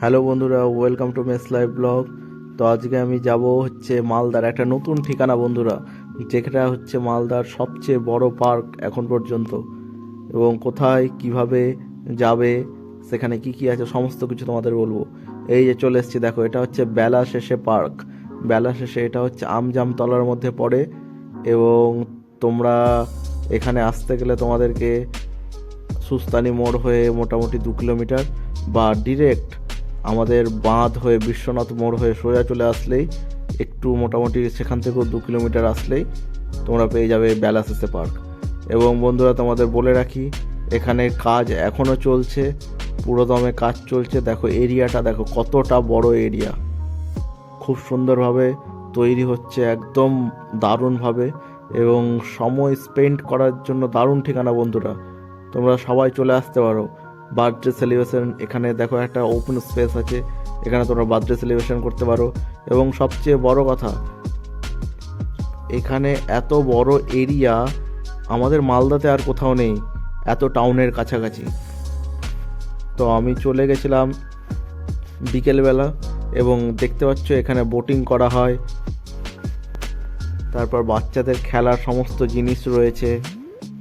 Hello বন্ধুরা welcome to mess live blog তো আজকে আমি যাব হচ্ছে মালদার একটা নতুন ঠিকানা বন্ধুরা, যেটা হচ্ছে মালদার সবচেয়ে বড় পার্ক এখন পর্যন্ত। এবং কোথায়, কীভাবে যাবে, সেখানে কি কি আছে, সমস্ত কিছু তোমাদের বলব। এই যে চলে এসেছি, দেখো, এটা হচ্ছে বেলা শেষে পার্ক। বেলা শেষে এটা হচ্ছে আমজাম তলার মধ্যে পড়ে। এবং তোমরা এখানে আসতে গেলে তোমাদেরকে সুস্তানি মোড় হয়ে মোটামুটি দু কিলোমিটার বা ডিরেক্ট আমাদের বাঁধ হয়ে বিশ্বনাথ মোড় হয়ে সোজা চলে আসলেই একটু মোটামুটি সেখান থেকেও দু কিলোমিটার আসলেই তোমরা পেয়ে যাবে ব্যালাসেসে পার্ক। এবং বন্ধুরা, তোমাদের বলে রাখি, এখানে কাজ এখনও চলছে পুরো দমে কাজ চলছে। দেখো, এরিয়াটা দেখো, কতটা বড় এরিয়া। খুব সুন্দরভাবে তৈরি হচ্ছে, একদম দারুণভাবে। এবং সময় স্পেন্ড করার জন্য দারুণ ঠিকানা বন্ধুরা। তোমরা সবাই চলে আসতে পারো। বার্থডে সেলিব্রেশন এখানে দেখো একটা ওপেন স্পেস আছে, এখানে তোমরা বার্থডে সেলিব্রেশন করতে পারো। এবং সবচেয়ে বড় কথা, এখানে এত বড় এরিয়া আমাদের মালদাতে আর কোথাও নেই, এত টাউনের কাছাকাছি। তো আমি চলে গেছিলাম বিকেলবেলা, এবং দেখতে পাচ্ছ এখানে বোটিং করা হয়। তারপর বাচ্চাদের খেলার সমস্ত জিনিস রয়েছে,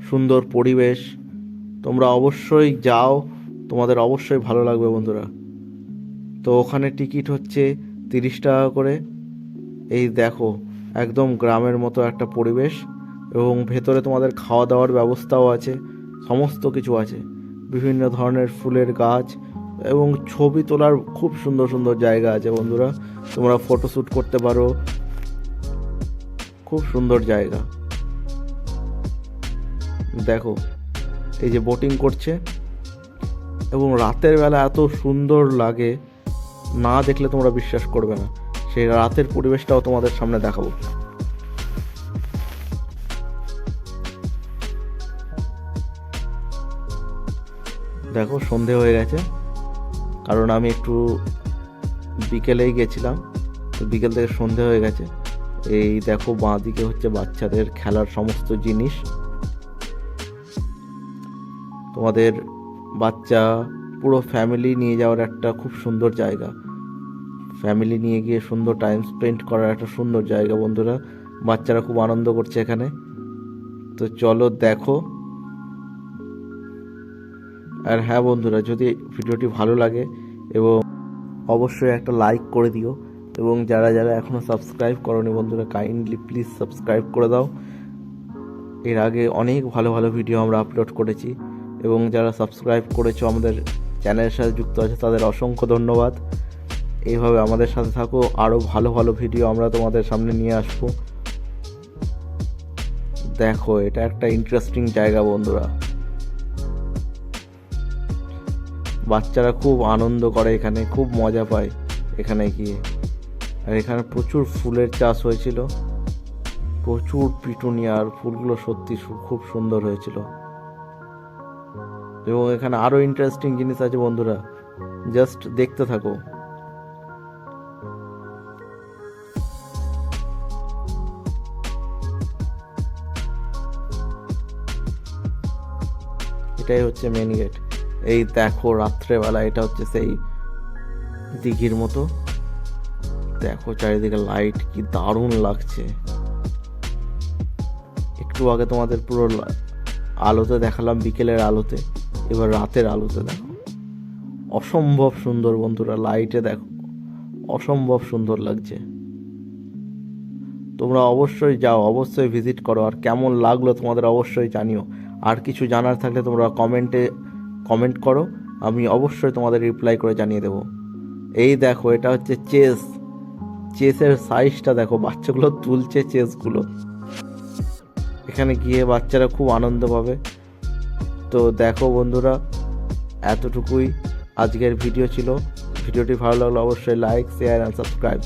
সুন্দর পরিবেশ। তোমরা অবশ্যই যাও তোমাদের অবশ্যই ভালো লাগবে, বন্ধুরা। তো ওখানে টিকিট হচ্ছে তিরিশ টাকা করে। এই দেখো, একদম গ্রামের মতো একটা পরিবেশ এবং ভেতরে তোমাদের খাওয়া দাওয়ার ব্যবস্থাও আছে, সমস্ত কিছু আছে। বিভিন্ন ধরনের ফুলের গাছ এবং ছবি তোলার খুব সুন্দর সুন্দর জায়গা আছে, বন্ধুরা। তোমরা ফটোশ্যুট করতে পারো। খুব সুন্দর জায়গা। দেখো, এই যে বোটিং করছে। এবং রাতের বেলা এত সুন্দর লাগে, না দেখলে তোমরা বিশ্বাস করবে না। সেই রাতের পরিবেশটাও তোমাদের সামনে দেখাবো। দেখো, সন্ধে হয়ে গেছে। কারণ আমি একটু বিকেলেই গেছিলাম। তো বিকেল থেকে সন্ধে হয়ে গেছে। এই দেখো বাঁ দিকে হচ্ছে বাচ্চাদের খেলার সমস্ত জিনিস। তোমাদের বাচ্চা, পুরো ফ্যামিলি নিয়ে যাওয়ার একটা খুব সুন্দর জায়গা। ফ্যামিলি নিয়ে গিয়ে সুন্দর টাইম স্পেন্ড করার একটা সুন্দর জায়গা, বন্ধুরা। বাচ্চারা খুব আনন্দ করছে এখানে। তো চলো দেখো। আর হ্যাঁ বন্ধুরা, যদি ভিডিওটি ভালো লাগে এবং অবশ্যই একটা লাইক করে দিও। এবং যারা যারা এখনও সাবস্ক্রাইব করনি, বন্ধুরা কাইন্ডলি প্লিজ সাবস্ক্রাইব করে দাও। এর আগে অনেক ভালো ভালো ভিডিও আমরা আপলোড করেছি। এবং যারা সাবস্ক্রাইব করেছ আমাদের চ্যানেলের সাথে যুক্ত আছে, তাদের অসংখ্য ধন্যবাদ। এইভাবে আমাদের সাথে থাকো আরও ভালো ভালো ভিডিও আমরা তোমাদের সামনে নিয়ে আসব। দেখো, এটা একটা ইন্টারেস্টিং জায়গা বন্ধুরা। বাচ্চারা খুব আনন্দ করে এখানে, খুব মজা পায় এখানে গিয়ে। আর এখানে প্রচুর ফুলের চাষ হয়েছিল। প্রচুর পিটুনিয়ার ফুলগুলো সত্যি খুব সুন্দর হয়েছিল। এবং এখানে আরও ইন্টারেস্টিং জিনিস আছে বন্ধুরা। জাস্ট দেখতে থাকো। এটাই হচ্ছে মেন গেট এই দেখো রাত্রেবেলা, এটা হচ্ছে সেই দিঘির মতো। দেখো চারিদিকে লাইট কি দারুণ লাগছে। একটু আগে তোমাদের পুরো আলোতে দেখালাম, বিকেলের আলোতে। এবার রাতের আলোতে দেখো। অসম্ভব সুন্দর বন্ধুরা লাইটে দেখো। অসম্ভব সুন্দর লাগছে। তোমরা অবশ্যই যাও, অবশ্যই ভিজিট করো। আর কেমন লাগল তোমাদের অবশ্যই জানিও। আর কিছু জানার থাকলে তোমরা কমেন্টে কমেন্ট করো। আমি অবশ্যই তোমাদের রিপ্লাই করে জানিয়ে দেবো। এই দেখো, এটা হচ্ছে চেস চেসের সাইজটা দেখো, বাচ্চাগুলো তুলছে চেসগুলো এখানে গিয়ে বাচ্চারা খুব আনন্দ পাবে। তো দেখো বন্ধুরা, এতটুকুই আজকের ভিডিও ছিল। ভিডিওটি ভালো লাগল অবশ্যই লাইক শেয়ার অ্যান্ড সাবস্ক্রাইব